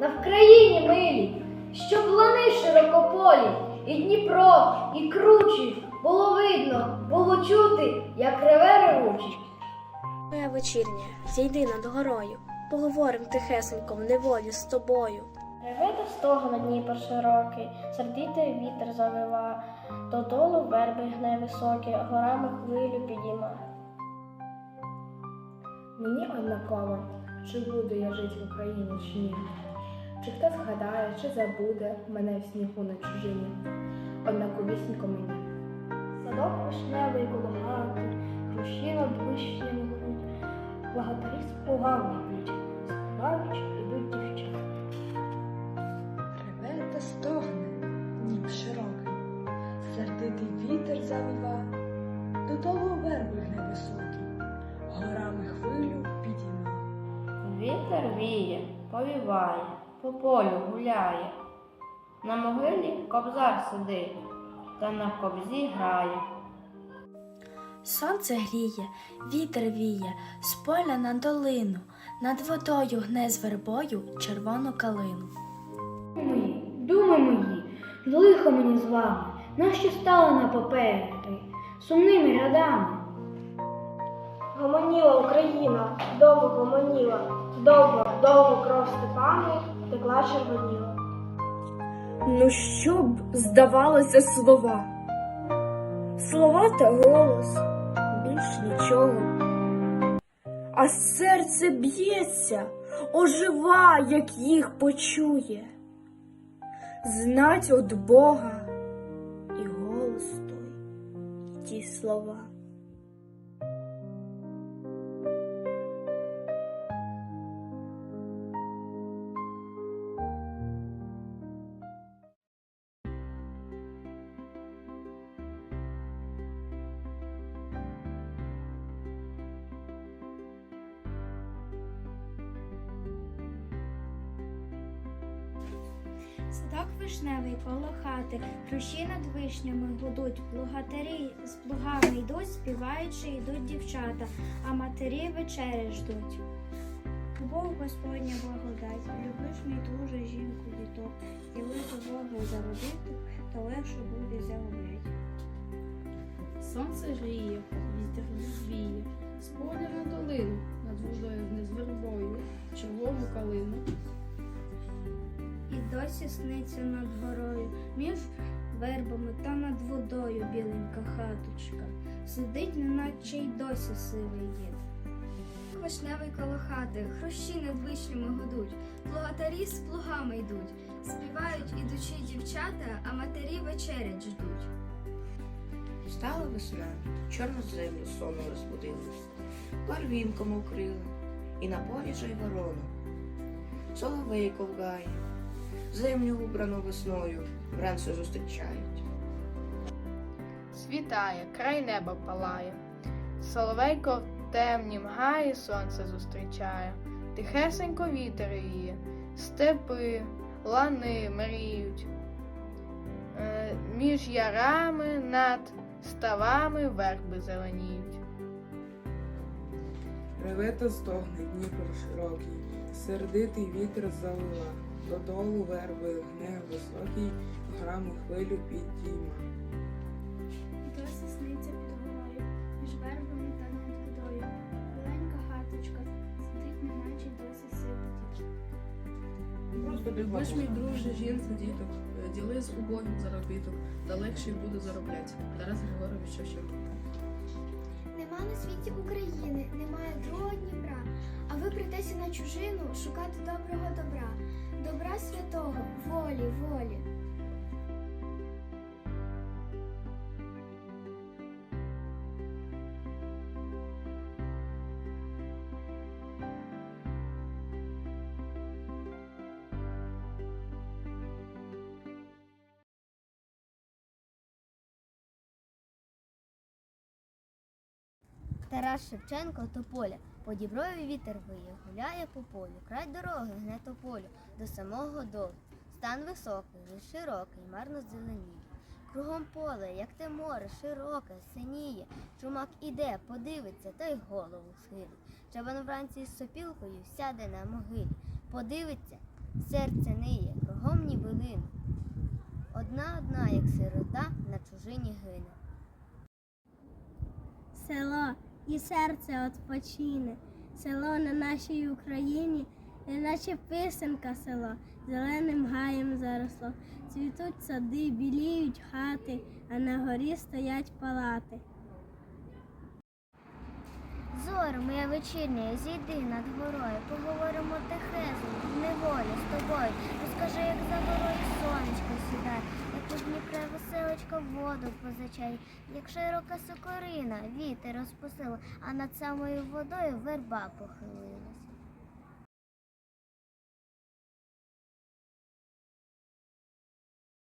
на Вкраїні милій, щоб лани широкополі, і Дніпро, і кручі було видно, було чути, як реве ревучий. Моя вечірня, зійди над горою, поговорим тихесенько в неволі з тобою. Реве до стога на Дніпр широкий, сердитий вітер завива, додолу верби гне високі, горами хвилю підійма. Мені однаково, чи буду я жити в Україні чи ні. Чи хто згадає, чи забуде мене в снігу на чужині. Однаковісінько мені. Садок вишневий коло хати, хрущі над вишнями гудуть, благодарі з плугами йдуть, співаючи ідуть дівчата. Реве та стогне, Дніп широкий, сердитий вітер завива, додолу верби гне високі, горами хвилю підійма. Вітер віє, повіває, по полю гуляє. На могилі кобзар сидить, та на кобзі грає. Сонце гріє, вітер віє, з поля на долину, над водою гне з вербою червону калину. Мої, думи мої, лихо мені з вами, нащо стали на папері сумними рядами. Гомоніла Україна, довго гомоніла, довго, довго кров степами текла червоніла. Ну що б здавалося слова? Слова та голос, більш нічого. А серце б'ється, ожива, як їх почує. Знать от Бога і голос той, ті слова. Садок вишневий коло хати, хрущі над вишнями гудуть, плугатарі з плугами йдуть, співаючи йдуть дівчата, а матері вечері ждуть. Бог Господня благодать, любиш мій дуже жінку діток, і лито Бога зародити, то легше буде заробляти. Сонце гріє, вітер з поля на долину, над водою гне з вербою, червону калину. Досі над горою, між вербами та над водою біленька хаточка. Сидить, неначе й досі сивий є. Вишневий коло хати, хрущі над вишнями гудуть, плугатарі з плугами йдуть, співають ідучі дівчата, а матері вечерять ждуть. Стала весна, чорну землю сонно розбудила, барвінком укрила, і на полі же й ворона. Соловей ковгає, землю убрану весною, вранці зустрічають. Світає, край неба палає, соловейко в темнім гаї сонце зустрічає, тихесенько вітер віє, степи, лани мріють. Е, Між ярами над ставами верби зеленіють. Реве та стогне Дніпро широкий, сердитий вітер залила, додолу верби гне високий, грами хвилю підійма. Досі сниться під горою, між вербами та над водою. Біленька хаточка, сидить, неначе досі. Просто Любиш мій друже жінку діток, діли з убогим заробіток, та легше й буде заробляти. Тарас Григорович Шевченко. Нема на світі України, немає другого Дніпра, а ви прийдете на чужину шукати доброго добра, волі, волі. Тарас Шевченко Тополя. По діброві вітер виє, гуляє по полю, край дороги гне тополю, до самого долу. Стан високий, лиш широкий, марно зеленіє. Кругом поле, як те море, широке, синіє. Чумак іде, подивиться, та й голову схилить. Чабан вранці з сопілкою сяде на могилі. Подивиться, серце ниє, кругом ніби лин. Одна одна, як сирота, на чужині гине. Село і серце отпочине, село на нашій Україні, неначе писанка село, зеленим гаєм заросло. Цвітуть сади, біліють хати, а на горі стоять палати. Зоре моя вечірня, зійди над горою, поговоримо тихезно, в неволі з тобою. Розкажи, як за горою сонечко сідає, як у Дніпре веселочка воду позичає, як широка сокорина, вітер розпустила, а над самою водою верба похилилась.